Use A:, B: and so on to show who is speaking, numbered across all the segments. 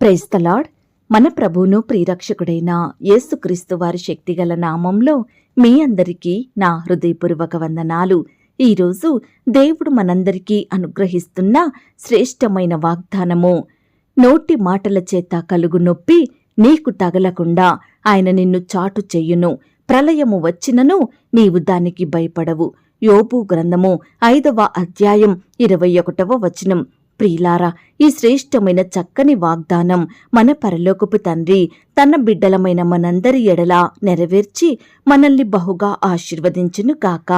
A: Praise the Lord మన ప్రభువును ప్రియరక్షకుడైన యేసుక్రీస్తు వారి శక్తిగల నామంలో మీ అందరికీ నా హృదయపూర్వక వందనాలు. ఈరోజు దేవుడు మనందరికీ అనుగ్రహిస్తున్న శ్రేష్టమైన వాగ్దానము నోటి మాటల చేత కలుగు నొప్పి నీకు తగలకుండా ఆయన నిన్ను చాటు చెయ్యును ప్రళయము వచ్చినను నీవు దానికి భయపడవు. యోపు గ్రంథము ఐదవ అధ్యాయం ఇరవై ఒకటవ వచనం. ప్రియులారా ఈ శ్రేష్టమైన చక్కని వాగ్దానం మన పరలోకపు తండ్రి తన బిడ్డలమైన మనందరి ఎడలా నెరవేర్చి మనల్ని బహుగా ఆశీర్వదించును గాక.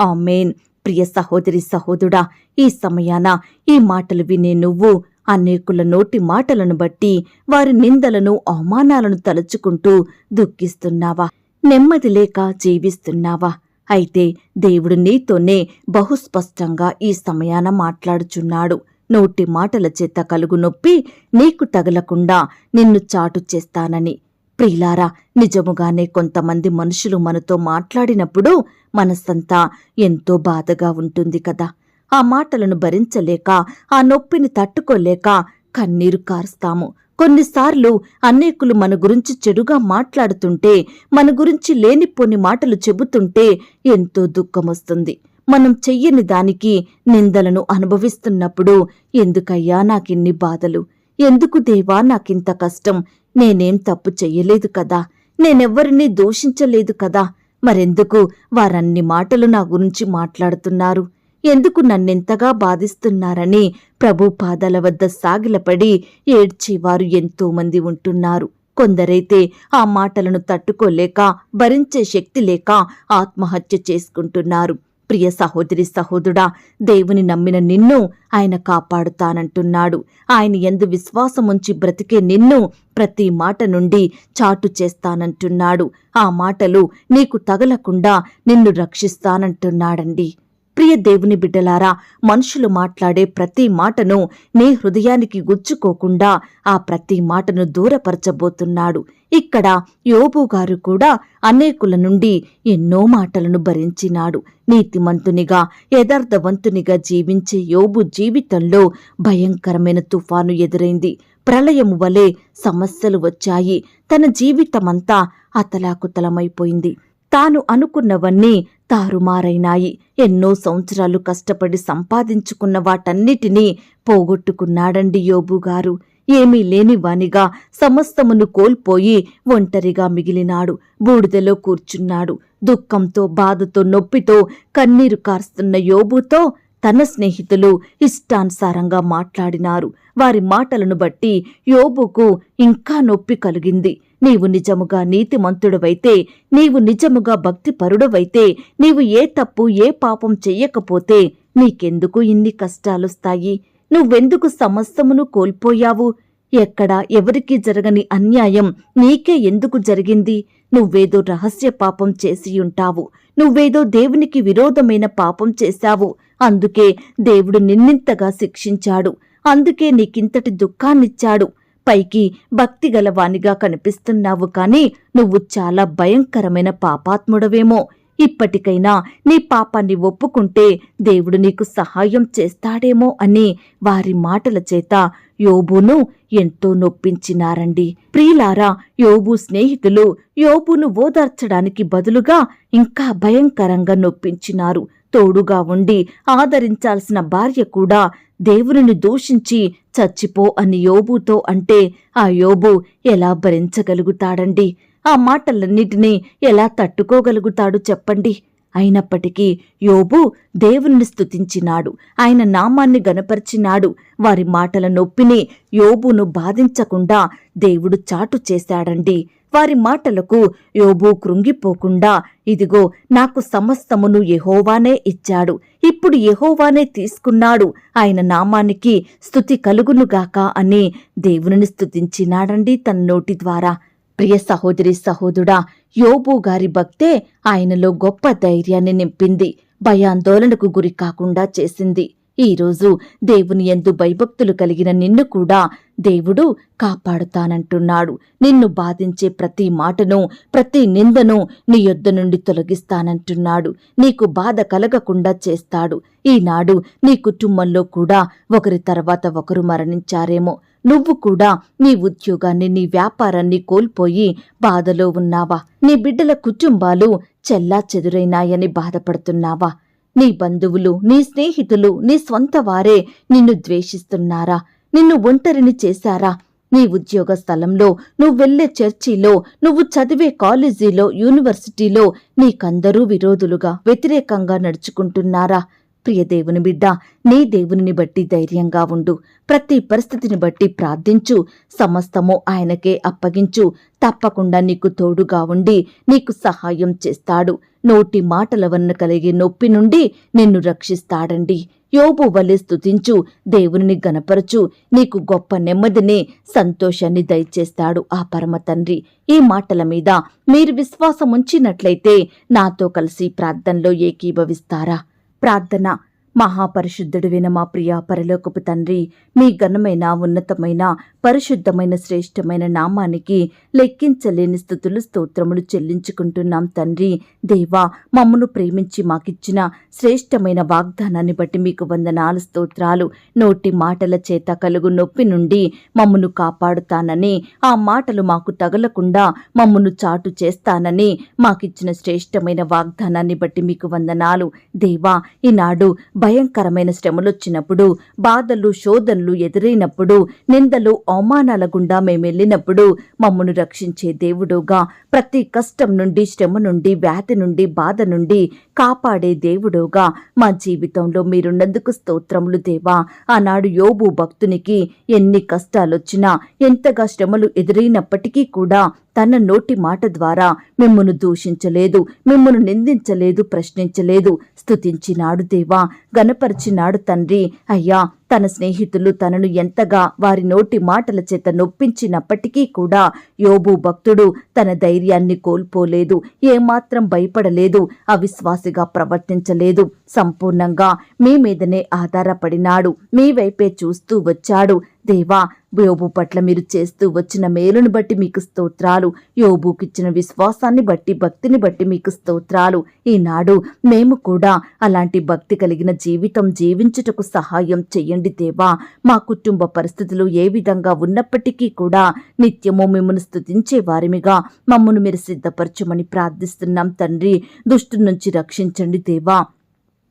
A: ఆమెన్. ప్రియ సహోదరి సహోదుడా ఈ సమయాన ఈ మాటలు వినే నువ్వు అనేకుల నోటి మాటలను బట్టి వారి నిందలను అవమానాలను తలుచుకుంటూ దుఃఖిస్తున్నావా? నెమ్మది లేక జీవిస్తున్నావా? అయితే దేవుడు నీతోనే బహుస్పష్టంగా ఈ సమయాన మాట్లాడుచున్నాడు. నోటి మాటల చేత కలుగు నొప్పి నీకు తగలకుండా నిన్ను చాటు చేస్తానని. ప్రియులారా నిజముగానే కొంతమంది మనుషులు మనతో మాట్లాడినప్పుడు మనసంతా ఎంతో బాధగా ఉంటుంది కదా. ఆ మాటలను భరించలేక ఆ నొప్పిని తట్టుకోలేక కన్నీరు కారుస్తాము. కొన్నిసార్లు అనేకులు మన గురించి చెడుగా మాట్లాడుతుంటే మన గురించి లేనిపోని మాటలు చెబుతుంటే ఎంతో దుఃఖమొస్తుంది. మనం చెయ్యని దానికి నిందలను అనుభవిస్తున్నప్పుడు ఎందుకయ్యా నాకిన్ని బాధలు? ఎందుకు దేవా నాకింత కష్టం? నేనేం తప్పు చెయ్యలేదు కదా? నేనెవ్వరినీ దూషించలేదు కదా? మరెందుకు వారన్ని మాటలు నా గురించి మాట్లాడుతున్నారు? ఎందుకు నన్నెంతగా బాధిస్తున్నారని ప్రభు పాదాల వద్ద సాగిలపడి ఏడ్చేవారు ఎంతోమంది ఉంటున్నారు. కొందరైతే ఆ మాటలను తట్టుకోలేక భరించే శక్తి లేక ఆత్మహత్య చేసుకుంటున్నారు. ప్రియ సహోదరి సహోదరుడా దేవుని నమ్మిన నిన్ను ఆయన కాపాడుతానంటున్నాడు. ఆయన ఎందు విశ్వాసముంచి బ్రతికే నిన్ను ప్రతి మాట నుండి చాటు చేస్తానంటున్నాడు. ఆ మాటలు నీకు తగలకుండా నిన్ను రక్షిస్తానంటున్నాడండి. ప్రియ దేవుని బిడ్డలారా మనుషులు మాట్లాడే ప్రతి మాటను నీ హృదయానికి గుచ్చుకోకుండా ఆ ప్రతి మాటను దూరపరచబోతున్నాడు. ఇక్కడ యోబు గారు కూడా అనేకుల నుండి ఎన్నో మాటలను భరించినాడు. నీతిమంతునిగా యథార్థవంతునిగా జీవించే యోబు జీవితంలో భయంకరమైన తుఫాను ఎదురైంది. ప్రళయము వలె సమస్యలు వచ్చాయి. తన జీవితమంతా అతలాకుతలమైపోయింది. తాను అనుకున్నవన్నీ తారుమారైనాయి. ఎన్నో సంవత్సరాలు కష్టపడి సంపాదించుకున్న వాటన్నిటినీ పోగొట్టుకున్నాడండి యోబుగారు ఏమీ లేనివానిగా సమస్తమును కోల్పోయి ఒంటరిగా మిగిలినాడు. బూడిదలో కూర్చున్నాడు. దుఃఖంతో బాధతో నొప్పితో కన్నీరు కార్స్తున్న యోబుతో తన స్నేహితులు ఇష్టానుసారంగా మాట్లాడినారు. వారి మాటలను బట్టి యోబుకు ఇంకా నొప్పి కలిగింది. నీవు నిజముగా నీతిమంతుడవైతే నీవు నిజముగా భక్తిపరుడవైతే నీవు ఏ తప్పు ఏ పాపం చెయ్యకపోతే నీకెందుకు ఇన్ని కష్టాలొస్తాయి? నువ్వెందుకు సమస్తమును కోల్పోయావు? ఎక్కడ ఎవరికీ జరగని అన్యాయం నీకే ఎందుకు జరిగింది? నువ్వేదో రహస్య పాపం చేసియుంటావు నువ్వేదో దేవునికి విరోధమైన పాపం చేశావు. అందుకే దేవుడు నిన్నింతగా శిక్షించాడు. అందుకే నీకింతటి దుఃఖాన్నిచ్చాడు. పైకి భక్తిగలవానిగా కనిపిస్తున్నావు కాని నువ్వు చాలా భయంకరమైన పాపాత్ముడవేమో. ఇప్పటికైనా నీ పాపాన్ని ఒప్పుకుంటే దేవుడు నీకు సహాయం చేస్తాడేమో అని వారి మాటల చేత యోబును ఎంతో నొప్పించినారండి. ప్రియులారా యోబు స్నేహితులు యోబును ఓదార్చడానికి బదులుగా ఇంకా భయంకరంగా నొప్పించినారు. తోడుగా ఉండి ఆదరించాల్సిన భార్య కూడా దేవునిని దూషించి చచ్చిపో అని యోబుతో అంటే ఆ యోబు ఎలా భరించగలుగుతాడండి? ఆ మాటలన్నిటినీ ఎలా తట్టుకోగలుగుతాడు చెప్పండి. అయినప్పటికీ యోబు దేవుణ్ణి స్తుతించినాడు. ఆయన నామాన్ని గనపరిచినాడు వారి మాటల నొప్పిని యోబును బాధించకుండా దేవుడు చాటు చేశాడండి. వారి మాటలకు యోబు కృంగిపోకుండా ఇదిగో నాకు సమస్తమును యహోవానే ఇచ్చాడు. ఇప్పుడు యహోవానే తీసుకున్నాడు. ఆయన నామానికి స్తుతి కలుగునుగాక అని దేవుని స్తుతించినాడండి తన నోటి ద్వారా. ప్రియ సహోదరి సహోదుడా యోబు గారి భక్తే ఆయనలో గొప్ప ధైర్యాన్ని నింపింది భయాందోళనకు గురి కాకుండా చేసింది. ఈరోజు దేవుని ఎందు భయభక్తులు కలిగిన నిన్ను కూడా దేవుడు కాపాడుతానంటున్నాడు. నిన్ను బాధించే ప్రతి మాటను ప్రతి నిందను నీ యొద్ద నుండి తొలగిస్తానంటున్నాడు. నీకు బాధ కలగకుండా చేస్తాడు. ఈనాడు నీ కుటుంబంలో కూడా ఒకరి తర్వాత ఒకరు మరణించారేమో. నువ్వు కూడా నీ ఉద్యోగాన్ని నీ వ్యాపారాన్ని కోల్పోయి బాధలో ఉన్నావా? నీ బిడ్డల కుటుంబాలు చెల్లా చెదురైనాయని బాధపడుతున్నావా? నీ బంధువులు నీ స్నేహితులు నీ స్వంత వారే నిన్ను ద్వేషిస్తున్నారా? నిన్ను ఒంటరిని చేశారా? నీ ఉద్యోగ స్థలంలో నువ్వు వెళ్ళే చర్చిలో నువ్వు చదివే కాలేజీలో యూనివర్సిటీలో నీకందరూ విరోధులుగా వ్యతిరేకంగా నడుచుకుంటున్నారా? ప్రియ దేవుని బిడ్డ నీ దేవునిని బట్టి ధైర్యంగా ఉండు. ప్రతి పరిస్థితిని బట్టి ప్రార్థించు. సమస్తము ఆయనకే అప్పగించు. తప్పకుండా నీకు తోడుగా ఉండి నీకు సహాయం చేస్తాడు. నోటి మాటల వలన కలిగే నొప్పి నుండి నిన్ను రక్షిస్తాడండి. యోబు వలె స్థుతించు దేవునిని గనపరచు నీకు గొప్ప నెమ్మదిని సంతోషాన్ని దయచేస్తాడు ఆ పరమ తండ్రి. ఈ మాటల మీద మీరు విశ్వాసం ఉంచినట్లయితే నాతో కలిసి ప్రార్థనలో ఏకీభవిస్తారా? ప్రార్థన మహాపరిశుద్ధుడివైన మా ప్రియ పరలోకపు తండ్రి మీ ఘనమైన ఉన్నతమైన పరిశుద్ధమైన శ్రేష్టమైన నామానికి లెక్కించలేని స్థుతులు స్తోత్రములు చెల్లించుకుంటున్నాం తండ్రి. దేవా మమ్మను ప్రేమించి మాకిచ్చిన శ్రేష్టమైన వాగ్దానాన్ని బట్టి మీకు వందనాలు స్తోత్రాలు నోటి మాటల చేత కలుగు నొప్పి నుండి మమ్మను కాపాడుతానని ఆ మాటలు మాకు తగలకుండా మమ్మను చాటు చేస్తానని మాకిచ్చిన శ్రేష్టమైన వాగ్దానాన్ని బట్టి మీకు వందనాలు. దేవా ఈనాడు భయంకరమైన శ్రమలొచ్చినప్పుడు బాధలు శోధనలు ఎదురైనప్పుడు నిందలు అవమానాల గుండా మేమెళ్ళినప్పుడు మమ్మను రక్షించే దేవుడుగా ప్రతి కష్టం నుండి శ్రమ నుండి వ్యాధి నుండి బాధ నుండి కాపాడే దేవుడుగా మా జీవితంలో మీరున్నందుకు స్తోత్రములు దేవా. ఆనాడు యోబు భక్తునికి ఎన్ని కష్టాలొచ్చినా ఎంతగా శ్రమలు ఎదురైనప్పటికీ కూడా తన నోటి మాట ద్వారా మిమ్మును దూషించలేదు మిమ్మును నిందించలేదు ప్రశ్నించలేదు. స్తుతించినాడు దేవా గనపరిచినాడు తండ్రి. అయ్యా తన స్నేహితులు తనను ఎంతగా వారి నోటి మాటల చేత నొప్పించినప్పటికీ కూడా యోబు భక్తుడు తన ధైర్యాన్ని కోల్పోలేదు ఏమాత్రం భయపడలేదు అవిశ్వాసిగా ప్రవర్తించలేదు. సంపూర్ణంగా మీ మీదనే ఆధారపడినాడు మీ వైపే చూస్తూ వచ్చాడు. దేవా యోబు పట్ల మీరు చేస్తూ వచ్చిన మేలును బట్టి మీకు స్తోత్రాలు యోబుకిచ్చిన విశ్వాసాన్ని బట్టి భక్తిని బట్టి మీకు స్తోత్రాలు. ఈనాడు మేము కూడా అలాంటి భక్తి కలిగిన జీవితం జీవించుటకు సహాయం చెయ్యండి దేవా. మా కుటుంబ పరిస్థితులు ఏ విధంగా ఉన్నప్పటికీ కూడా నిత్యము మిమ్మల్ని స్థుతించే వారిమిగా మమ్మను మీరు సిద్ధపరచమని ప్రార్థిస్తున్నాం తండ్రి. దుష్టు నుంచి రక్షించండి దేవా.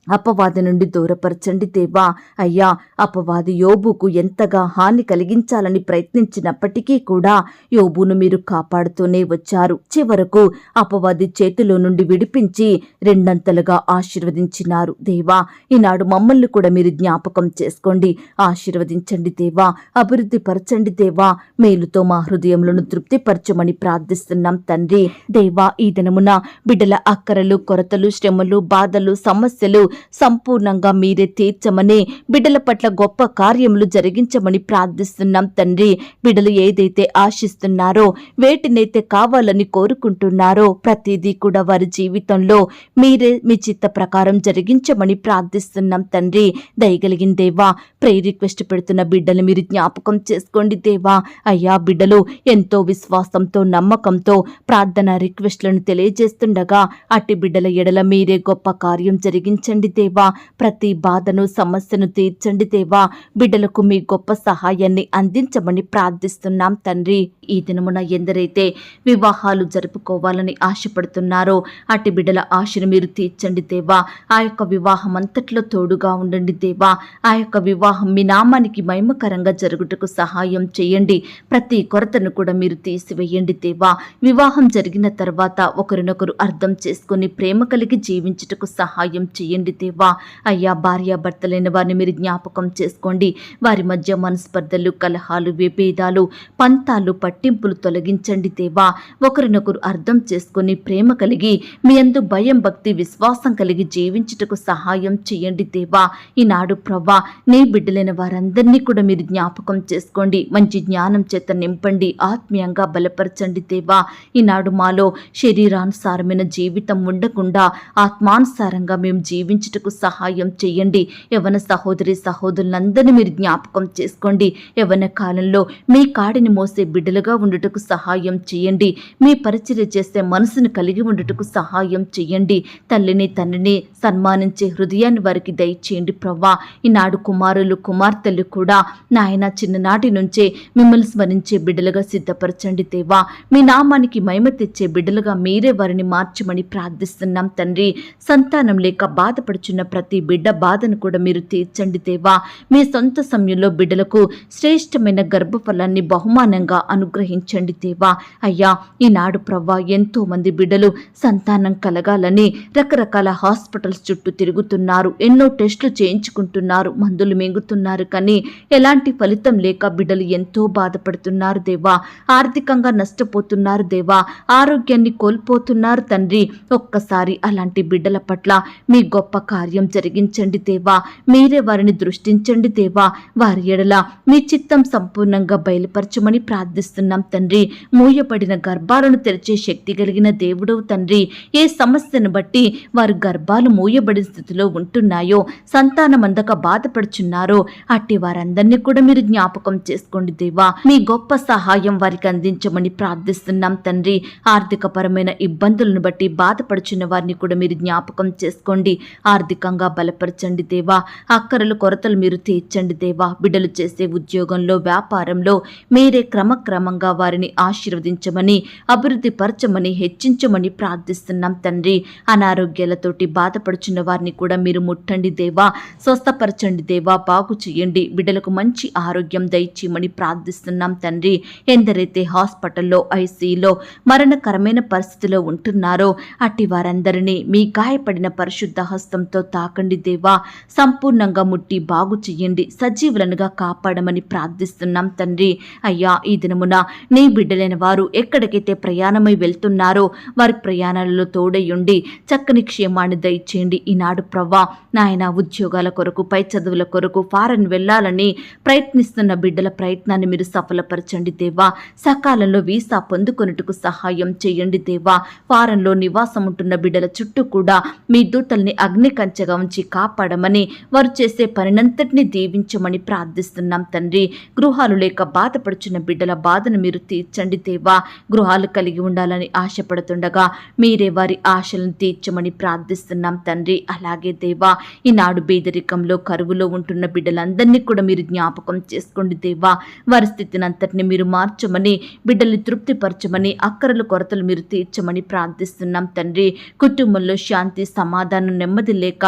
A: అపవాది నుండి దూరపరచండి దేవా. అయ్యా అపవాది యోబుకు ఎంతగా హాని కలిగించాలని ప్రయత్నించినప్పటికీ కూడా యోబును మీరు కాపాడుతూనే వచ్చారు. చివరకు అపవాది చేతిలో నుండి విడిపించి రెండంతలుగా ఆశీర్వదించినారు. దేవా ఈనాడు మమ్మల్ని కూడా మీరు జ్ఞాపకం చేసుకోండి. ఆశీర్వదించండి దేవా అభివృద్ధి పరచండి దేవా. మేలుతో మా హృదయములను తృప్తిపరచమని ప్రార్థిస్తున్నాం తండ్రి. దేవా ఈ దినమున బిడ్డల అక్కరలు కొరతలు శ్రమలు బాధలు సమస్యలు సంపూర్ణంగా మీరే తీర్చమని బిడ్డల పట్ల గొప్ప కార్యములు జరిగించమని ప్రార్థిస్తున్నాం తండ్రి. బిడ్డలు ఏదైతే ఆశిస్తున్నారో వేటినైతే కావాలని కోరుకుంటున్నారో ప్రతిదీ కూడా వారి జీవితంలో మీరే మీ చిత్త ప్రకారం జరిగించమని ప్రార్థిస్తున్నాం తండ్రి. దయగలిగిన దేవా ప్రే రిక్వెస్ట్ పెడుతున్న బిడ్డలు మీరు జ్ఞాపకం చేసుకోండి దేవా. అయ్యా బిడ్డలు ఎంతో విశ్వాసంతో నమ్మకంతో ప్రార్థన రిక్వెస్ట్లను తెలియజేస్తుండగా అట్టి బిడ్డల ఎడల మీరే గొప్ప కార్యం జరిగించండి దేవా. ప్రతి బాధను సమస్యను తీర్చండి దేవా. బిడ్డలకు మీ గొప్ప సహాయాన్ని అందించమని ప్రార్థిస్తున్నాం తండ్రి. ఈ దినమున ఎందరైతే వివాహాలు జరుపుకోవాలని ఆశపడుతున్నారో అటు బిడ్డల ఆశను మీరు తీర్చండి దేవా. ఆ యొక్క వివాహం అంతట్లో తోడుగా ఉండండి దేవా. ఆ యొక్క వివాహం మీ నామానికి మహిమకరంగా జరుగుటకు సహాయం చేయండి. ప్రతి కొరతను కూడా మీరు తీసివేయండి దేవా. వివాహం జరిగిన తర్వాత ఒకరినొకరు అర్థం చేసుకుని ప్రేమ కలిగి జీవించుటకు సహాయం చేయండి దేవా అయ్యా భార్యాభర్తలైన వారిని మీరు జ్ఞాపకం చేసుకోండి. వారి మధ్య మనస్పర్ధలు కలహాలు విభేదాలు పంతాలు పట్టింపులు తొలగించండి దేవా. ఒకరినొకరు అర్థం చేసుకుని ప్రేమ కలిగి మీ అందు భయం భక్తి విశ్వాసం కలిగి జీవించుటకు సహాయం చేయండి దేవా. ఈనాడు ప్రవ్వా నీ బిడ్డలైన వారందరినీ కూడా మీరు జ్ఞాపకం చేసుకోండి. మంచి జ్ఞానం చేత నింపండి ఆత్మీయంగా బలపరచండి దేవా. ఈనాడు మాలో శరీరానుసారమైన జీవితం ఉండకుండా ఆత్మానుసారంగా మేము జీవించ జీవించుటకు సహాయం చేయండి. యవన సహోదరి సహోదరులందరినీ మీరు జ్ఞాపకం చేసుకోండి. యవన కాలంలో మీ కాడిని మోసే బిడ్డలుగా ఉండుటకు సహాయం చేయండి. మీ పరిచర్య చేసే మనసును కలిగి ఉండుటకు సహాయం చేయండి. తల్లిని తండ్రిని సన్మానించే హృదయాన్ని వారికి దయచేయండి ప్రవ్వా. ఈనాడు కుమారులు కుమార్తెలు కూడా నాయన చిన్ననాటి నుంచే మిమ్మల్ని స్మరించే బిడ్డలుగా సిద్ధపరచండి దేవా. మీ నామానికి మహిమ తెచ్చే బిడ్డలుగా మీరే వారిని మార్చమని ప్రార్థిస్తున్నాం తండ్రి. సంతానం లేక బాధపడుచున్న ప్రతి బిడ్డ బాధను కూడా మీరు తీర్చండి దేవా. మీ సొంత సమయంలో బిడ్డలకు శ్రేష్టమైన గర్భఫలాన్ని బహుమానంగా అనుగ్రహించండి దేవా. అయ్యా ఈనాడు ప్రవ్వా ఎంతో మంది బిడ్డలు సంతానం కలగాలని రకరకాల హాస్పిటల్స్ చుట్టూ తిరుగుతున్నారు. ఎన్నో టెస్టులు చేయించుకుంటున్నారు. మందులు మింగుతున్నారు. కానీ ఎలాంటి ఫలితం లేక బిడ్డలు ఎంతో బాధపడుతున్నారు దేవా. ఆర్థికంగా నష్టపోతున్నారు దేవా. ఆరోగ్యాన్ని కోల్పోతున్నారు తండ్రి. ఒక్కసారి అలాంటి బిడ్డల పట్ల మీ గొప్ప కార్యం జరిగించండి దేవా. మీరే వారిని దృష్టించండి దేవా. వారి ఎడల మీ చిత్తం సంపూర్ణంగా బయలుపరచమని ప్రార్థిస్తున్నాం తండ్రి. మూయబడిన గర్భాలను తెరిచే శక్తి కలిగిన దేవుడవు తండ్రి. ఏ సమస్యను బట్టి వారు గర్భాలు మూయబడిన స్థితిలో ఉంటున్నాయో సంతానం అందక బాధపడుచున్నారో అట్టి వారందరినీ కూడా మీరు జ్ఞాపకం చేసుకోండి దేవా. మీ గొప్ప సహాయం వారికి అందించమని ప్రార్థిస్తున్నాం తండ్రి. ఆర్థిక పరమైన ఇబ్బందులను బట్టి బాధపడుచున్న వారిని కూడా మీరు జ్ఞాపకం చేసుకోండి. ఆర్థికంగా బలపరచండి దేవా. అక్కరలు కొరతలు మీరు తీర్చండి దేవా. బిడ్డలు చేసే ఉద్యోగంలో వ్యాపారంలో మీరే క్రమక్రమంగా వారిని ఆశీర్వదించమని అభివృద్ధి పరచమని హెచ్చించమని ప్రార్థిస్తున్నాం తండ్రి. అనారోగ్యాలతోటి బాధపడుచున్న వారిని కూడా మీరు ముట్టండి దేవా. స్వస్థపరచండి దేవా. బాగు చేయండి. బిడ్డలకు మంచి ఆరోగ్యం దయచేయమని ప్రార్థిస్తున్నాం తండ్రి. ఎందరైతే హాస్పిటల్లో ఐసీలో మరణకరమైన పరిస్థితిలో ఉంటున్నారో అట్టి వారందరినీ మీ గాయపడిన పరిశుద్ధ హస్త హస్తంతో తాకండి దేవా. సంపూర్ణంగా ముట్టి బాగు చెయ్యండి. సజీవులనుగా కాపాడమని ప్రార్థిస్తున్నాం తండ్రి. అయ్యా ఈ దినమున నీ బిడ్డలైన వారు ఎక్కడికైతే ప్రయాణమై వెళ్తున్నారో వారి ప్రయాణాలలో తోడయ్యుండి చక్కని క్షేమాన్ని దయచేయండి. ఈనాడు ప్రవ్వా నాయన ఉద్యోగాల కొరకు పై చదువుల కొరకు ఫారెన్ వెళ్ళాలని ప్రయత్నిస్తున్న బిడ్డల ప్రయత్నాన్ని మీరు సఫలపరచండి దేవా. సకాలంలో వీసా పొందుకొనుటకు సహాయం చేయండి దేవా. ఫారెన్లో నివాసం ఉంటున్న బిడ్డల చుట్టూ కూడా మీ దూతల్ని అగ్ని కంచగా ఉంచి కాపాడమని వారు చేసే పనినంతటిని దీవించమని ప్రార్థిస్తున్నాం తండ్రి. గృహాలు లేక బాధపడుచున్న బిడ్డల బాధను మీరు తీర్చండి దేవా. గృహాలు కలిగి ఉండాలని ఆశపడుతుండగా మీరే వారి ఆశలను తీర్చమని ప్రార్థిస్తున్నాం తండ్రి. అలాగే దేవా ఈనాడు బీదరికంలో కరువులో ఉంటున్న బిడ్డలందరినీ కూడా మీరు జ్ఞాపకం చేసుకోండి దేవా. వారి స్థితిని అంతటిని మీరు మార్చమని బిడ్డల్ని తృప్తిపరచమని అక్కరలు కొరతలు మీరు తీర్చమని ప్రార్థిస్తున్నాం తండ్రి. కుటుంబంలో శాంతి సమాధానం నెమ్మది లేక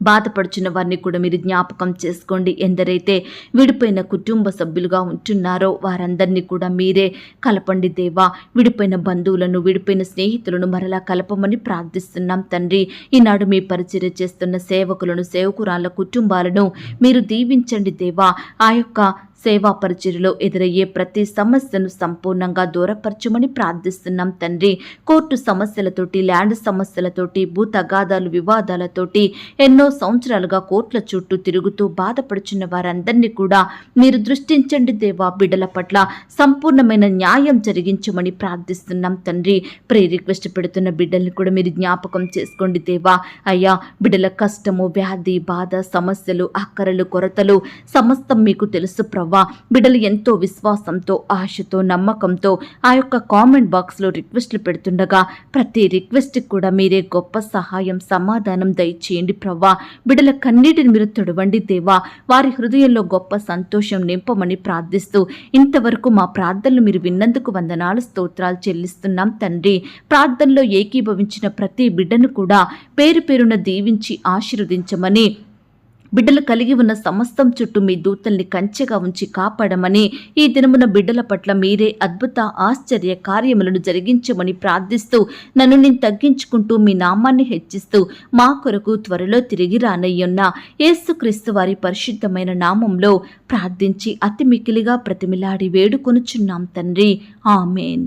A: బాధపడుచున్న వారిని కూడా మీరు జ్ఞాపకం చేసుకోండి. ఎందరైతే విడిపోయిన కుటుంబ సభ్యులుగా ఉంటున్నారో వారందరినీ కూడా మీరే కలపండి దేవా. విడిపోయిన బంధువులను విడిపోయిన స్నేహితులను మరలా కలపమని ప్రార్థిస్తున్నాం తండ్రి. ఈనాడు మీ పరిచర్య చేస్తున్న సేవకులను సేవకురాళ్ళ కుటుంబాలను మీరు దీవించండి దేవా. ఆ యొక్క సేవా పరిచర్యలో ఎదురయ్యే ప్రతి సమస్యను సంపూర్ణంగా దూరపరచమని ప్రార్థిస్తున్నాం తండ్రి. కోర్టు సమస్యలతోటి ల్యాండ్ సమస్యలతోటి భూ తగాదాలు వివాదాలతోటి ఎన్నో సంవత్సరాలుగా కోర్టుల చుట్టూ తిరుగుతూ బాధపడుచున్న వారందరినీ కూడా మీరు దృష్టించండి దేవా బిడల పట్ల. సంపూర్ణమైన న్యాయం జరిగించమని ప్రార్థిస్తున్నాం తండ్రి. ప్రే రిక్వెస్ట్ పెడుతున్న బిడ్డల్ని కూడా మీరు జ్ఞాపకం చేసుకోండి దేవా. అయ్యా బిడ్డల కష్టము వ్యాధి బాధ సమస్యలు అక్కరలు కొరతలు సమస్తం మీకు తెలుసు ప్రవ్వా బిడ్డలు ఎంతో విశ్వాసంతో ఆశతో నమ్మకంతో ఆ యొక్క కామెంట్ బాక్స్లో రిక్వెస్ట్లు పెడుతుండగా ప్రతి రిక్వెస్ట్కి కూడా మీరే గొప్ప సహాయం సమాధానం దయచేయండి ప్రవ్వా. బిడ్డల కన్నీటిని మీరు తొడవండి దేవా. వారి హృదయంలో గొప్ప సంతోషం నింపమని ప్రార్థిస్తూ ఇంతవరకు మా ప్రార్థనలు మీరు విన్నందుకు వందనాలు స్తోత్రాలు చెల్లిస్తున్నాం తండ్రి. ప్రార్థనలో ఏకీభవించిన ప్రతి బిడ్డను కూడా పేరు పేరున దీవించి ఆశీర్వదించమని బిడ్డలు కలిగి ఉన్న సమస్తం చుట్టూ మీ దూతల్ని కంచెగా ఉంచి కాపాడమని ఈ దినమున బిడ్డల పట్ల మీరే అద్భుత ఆశ్చర్య కార్యములను జరిగించమని ప్రార్థిస్తూ నన్ను నేను తగ్గించుకుంటూ మీ నామాన్ని హెచ్చిస్తూ మా కొరకు త్వరలో తిరిగి రానయ్యున్న యేసుక్రీస్తు వారి పరిశుద్ధమైన నామంలో ప్రార్థించి అతి మికిలిగా ప్రతిమిలాడి వేడుకొనుచున్నాం తండ్రి. ఆమెన్.